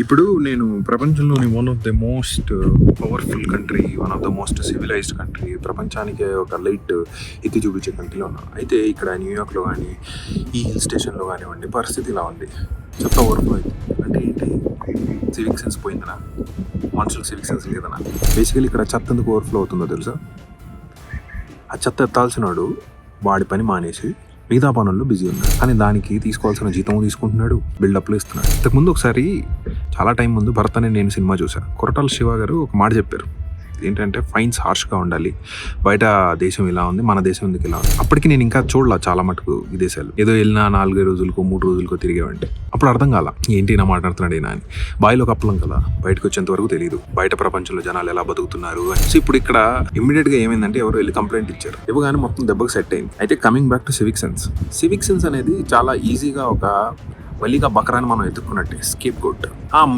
ఇప్పుడు నేను ప్రపంచంలోని one of the most powerful country one of the most civilized country ప్రపంచానికే ఒక లైట్ ఎత్తి చూపించే కంట్రీలో ఉన్నాను అయితే ఇక్కడ న్యూయార్క్లో కానీ ఈ హిల్ స్టేషన్లో కానివ్వండి పరిస్థితి ఇలా ఉంది. చెత్త ఓవర్ఫ్లో అయింది అంటే ఏంటి? సివిక్ సెన్స్ పోయిందనా? మనుషులకు సివిక్ సెన్స్ లేదనా? బేసికలీ ఇక్కడ చెత్త ఎందుకు ఓవర్ఫ్లో అవుతుందో తెలుసా? ఆ చెత్త ఎత్తాల్సిన వాడు వాడి పని మానేసి మిగతా పనుల్లో బిజీ ఉన్నాడు. కానీ దానికి తీసుకోవాల్సిన జీతం తీసుకుంటున్నాడు బిల్డప్లు ఇస్తున్నాడు. ఇంతకుముందు ఒకసారి చాలా టైం ముందు భరత్ అనే నేను సినిమా చూశాను కొరటాల శివ గారు ఒక మాట చెప్పారు. ఏంటంటే ఫైన్స్ హార్ష్గా ఉండాలి. బయట దేశం ఇలా ఉంది మన దేశం ఎందుకు ఇలా ఉంది? అప్పటికి నేను ఇంకా చూడలా చాలా మటుకు విదేశాలు. ఏదో వెళ్ళినా నాలుగు రోజులకో మూడు రోజులకో తిరిగేవంటే అప్పుడు అర్థం కాల ఏంటి నా మాట్లాడుతున్నాడు ఈయన అని. బాయిలో కప్పలం కదా బయటకు వచ్చేంత వరకు తెలియదు బయట ప్రపంచంలో జనాలు ఎలా బతుకుతున్నారు అని. సో ఇప్పుడు ఇక్కడ ఇమ్మీడియట్గా ఏమైందంటే ఎవరు వెళ్ళి కంప్లైంట్ ఇచ్చారు. ఇవ్వగానే మొత్తం దెబ్బకి సెట్ అయింది. అయితే coming back to civic sense. Civic sense అనేది చాలా ఈజీగా ఒక బలిగా బకరాన్ని మనం ఎత్తుక్కున్నట్టే స్కేప్ గోట్.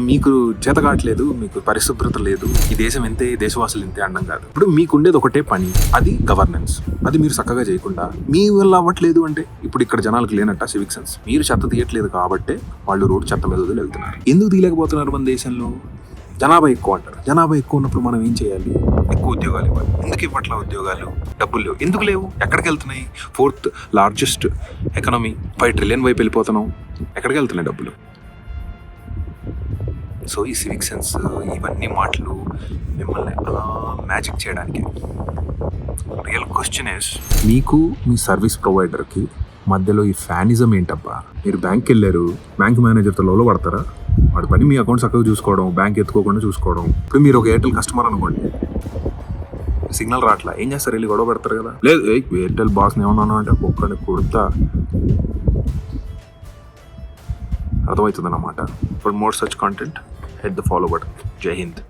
మీకు చేత కావట్లేదు మీకు పరిశుభ్రత లేదు. ఈ దేశం ఎంతే ఈ దేశవాసులు ఇంతే అండం కాదు. ఇప్పుడు మీకు ఉండేది ఒకటే పని అది గవర్నెన్స్. అది మీరు చక్కగా చేయకుండా మీ వల్ల అవ్వట్లేదు అంటే ఇప్పుడు ఇక్కడ జనాలకు లేనట్ట సివిక్ సెన్స్ మీరు చెత్త తీయట్లేదు కాబట్టే వాళ్ళు రోడ్డు చెత్త మీద వెళ్తున్నారు. ఎందుకు తీయలేకపోతున్నారు మన దేశంలో? జనాభా ఎక్కువ అంటారు. జనాభా ఎక్కువ ఉన్నప్పుడు మనం ఏం చేయాలి? ఎక్కువ ఉద్యోగాలు ఇవ్వాలి. ఎందుకు ఇవ్వట్ల ఉద్యోగాలు? డబ్బులు లేవు. ఎందుకు లేవు? ఎక్కడికి వెళ్తున్నాయి? Fourth largest economy five trillion వైపు వెళ్ళిపోతున్నాం. ఎక్కడికి వెళ్తున్నాయి డబ్బులు? సో ఈ సివిక్ సెన్స్ ఇవన్నీ మాటలు మిమ్మల్ని అలా మ్యాజిక్ చేయడానికి. రియల్ క్వశ్చన్ ఇస్ మీకు మీ సర్వీస్ ప్రొవైడర్కి మధ్యలో ఈ ఫ్యానిజం ఏంటబ్బా? మీరు బ్యాంక్కి వెళ్ళారు. బ్యాంక్ మేనేజర్తో లోలో పడతారా? వాడి పని మీ అకౌంట్ చక్కగా చూసుకోవడం బ్యాంక్ ఎత్తుకోకుండా చూసుకోవడం. ఇప్పుడు మీరు ఒక ఎయిర్టెల్ కస్టమర్ అనుకోండి. సిగ్నల్ రావట్లా? ఏం చేస్తారు? వెళ్ళి గొడవ పెడతారు కదా. లేదు ఎయిర్టెల్ బాస్ని ఏమన్నా అంటే ఒక్కడిని కుడతా అర్థమవుతుంది అన్నమాట for more such content hit the follow button Jai Hind